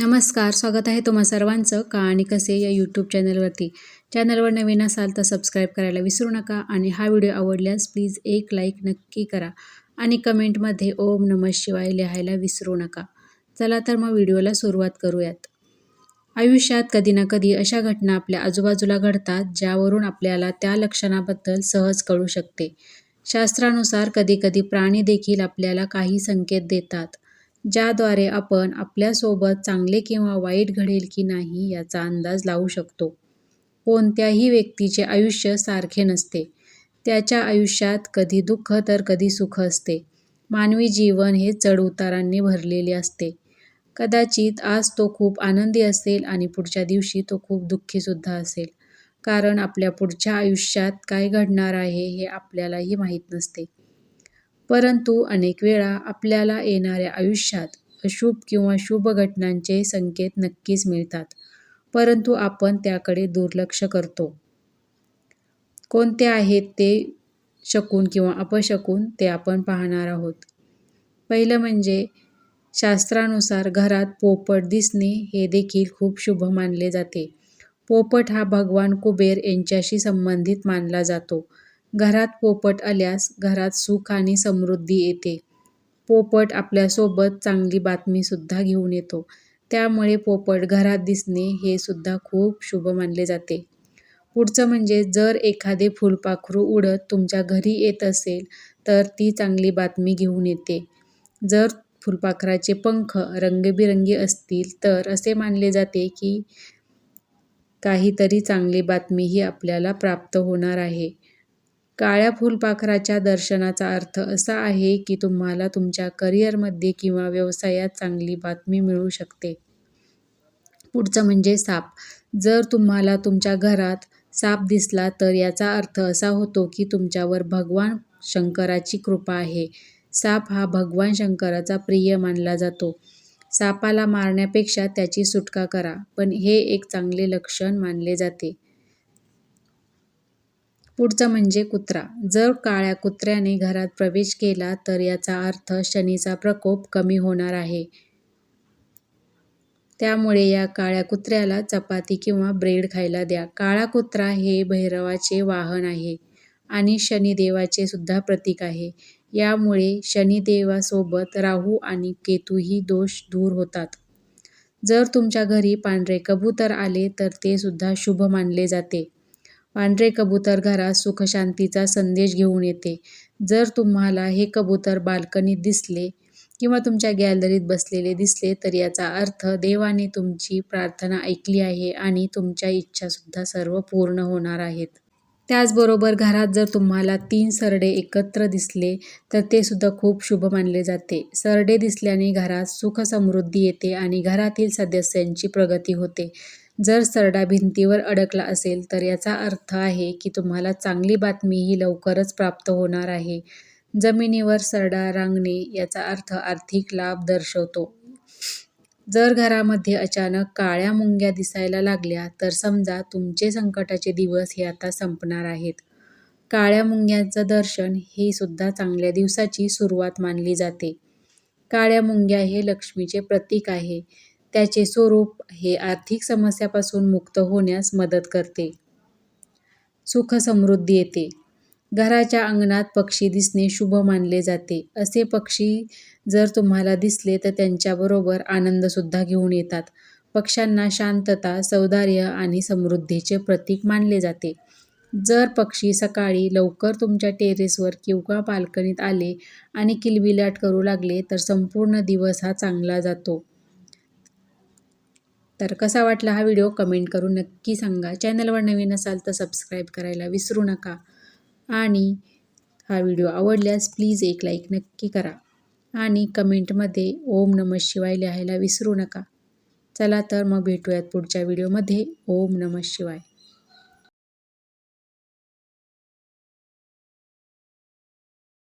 नमस्कार स्वागत आहे तुम्हा सर्वांचं का आणि कसे या यूट्यूब चॅनलवरती. चॅनलवर नवीन असाल तर सबस्क्राईब करायला विसरू नका आणि हा व्हिडिओ आवडल्यास प्लीज एक लाईक नक्की करा आणि कमेंटमध्ये ओम नमः शिवाय लिहायला विसरू नका. चला तर मग व्हिडिओला सुरुवात करूयात. आयुष्यात कधी ना कधी अशा घटना आपल्या आजूबाजूला घडतात ज्यावरून आपल्याला त्या लक्षणाबद्दल सहज कळू शकते. शास्त्रानुसार कधीकधी प्राणी देखील आपल्याला काही संकेत देतात. ज्याद्वारे आपण आपल्यासोबत चांगले किंवा वाईट घडेल की नाही याचा अंदाज लावू शकतो. कोणत्याही व्यक्तीचे आयुष्य सारखे नसते. त्याच्या आयुष्यात कधी दुःख तर कधी सुख असते. मानवी जीवन हे चढउतारांनी भरलेले असते. कदाचित आज तो खूप आनंदी असेल आणि पुढच्या दिवशी तो खूप दुःखीसुद्धा असेल. कारण आपल्या पुढच्या आयुष्यात काय घडणार आहे हे आपल्यालाही माहीत नसते. परंतु अनेक वेळा आपल्याला येणाऱ्या आयुष्यात अशुभ किंवा शुभ घटनांचे संकेत नक्कीच मिळतात परंतु आपण त्याकडे दुर्लक्ष करतो. कोणते आहेत ते शकून किंवा अपशकून ते आपण पाहणार आहोत. पहिलं म्हणजे शास्त्रानुसार घरात पोपट दिसणे हे देखील खूप शुभ मानले जाते. पोपट हा भगवान कुबेर यांच्याशी संबंधित मानला जातो. घरात पोपट आल्यास घरात सुख आणि समृद्धी येते. पोपट आपल्यासोबत चांगली बातमीसुद्धा घेऊन येतो. त्यामुळे पोपट घरात दिसणे हे सुद्धा खूप शुभ मानले जाते. पुढचं म्हणजे जर एखादे फुलपाखरू उडत तुमच्या घरी येत असेल तर ती चांगली बातमी घेऊन येते. जर फुलपाखराचे पंख रंगबिरंगी असतील तर असे मानले जाते की काहीतरी चांगली बातमीही आपल्याला प्राप्त होणार आहे. काळ्या फुलपाखराच्या दर्शनाचा अर्थ असा आहे की तुम्हाला तुमच्या करिअरमध्ये किंवा व्यवसायात चांगली बातमी मिळू शकते. पुढचं म्हणजे साप. जर तुम्हाला तुमच्या घरात साप दिसला तर याचा अर्थ असा होतो की तुमच्यावर भगवान शंकराची कृपा आहे. साप हा भगवान शंकराचा प्रिय मानला जातो. सापाला मारण्यापेक्षा त्याची सुटका करा पण हे एक चांगले लक्षण मानले जाते. पुढचं म्हणजे कुत्रा. जर काळ्या कुत्र्याने घरात प्रवेश केला तर याचा अर्थ शनीचा प्रकोप कमी होणार आहे. त्यामुळे या काळ्या कुत्र्याला चपाती किंवा ब्रेड खायला द्या. काळा कुत्रा हे भैरवाचे वाहन आहे आणि शनिदेवाचे सुद्धा प्रतीक आहे. यामुळे शनिदेवासोबत राहू आणि केतूही दोष दूर होतात. जर तुमच्या घरी पांढरे कबूतर आले तर ते सुद्धा शुभ मानले जाते. पांढरे कबूतर घरात सुखशांतीचा संदेश घेऊन येते. जर तुम्हाला हे कबूतर बाल्कनीत दिसले किंवा तुमच्या गॅलरीत बसलेले दिसले तर याचा अर्थ देवाने तुमची प्रार्थना ऐकली आहे आणि तुमच्या इच्छासुद्धा सर्व पूर्ण होणार आहेत. त्याचबरोबर घरात जर तुम्हाला तीन सरडे एकत्र दिसले तर ते सुद्धा खूप शुभ मानले जाते. सरडे दिसल्याने घरात सुख समृद्धी येते आणि घरातील सदस्यांची प्रगती होते. जर सरडा भिंतीवर अडकला असेल तर याचा अर्थ आहे की तुम्हाला चांगली बातमी ही लवकरच प्राप्त होणार आहे. जमिनीवर सरडा रांगणे याचा अर्थ आर्थिक लाभ दर्शवतो. जर घरामध्ये अचानक काळ्या मुंग्या दिसायला लागल्या तर समजा तुमचे संकटाचे दिवस हे आता संपणार आहेत. काळ्या मुंग्यांचं दर्शन ही सुद्धा चांगल्या दिवसाची सुरुवात मानली जाते. काळ्या मुंग्या हे लक्ष्मीचे प्रतीक आहे. त्याचे स्वरूप हे आर्थिक समस्यापासून मुक्त होण्यास मदत करते. सुख समृद्धी येते. घराच्या अंगणात पक्षी दिसणे शुभ मानले जाते. असे पक्षी जर तुम्हाला दिसले तर त्यांच्याबरोबर आनंदसुद्धा घेऊन येतात. पक्ष्यांना शांतता सौंदर्य आणि समृद्धीचे प्रतीक मानले जाते. जर पक्षी सकाळी लवकर तुमच्या टेरेसवर किंवा बाल्कनीत आले आणि किलबिलाट करू लागले तर संपूर्ण दिवस हा चांगला जातो. तर कसा वाटला हा व्हिडिओ कमेंट करून नक्की सांगा. चॅनलवर नवीन असाल तर सबस्क्राईब करायला विसरू नका. आणि हा व्हिडिओ आवडल्यास प्लीज एक लाईक नक्की करा. आणि कमेंटमध्ये ओम नमः शिवाय लिहायला विसरू नका. चला तर मग भेटूयात पुढच्या व्हिडिओमध्ये ओम नमः शिवाय.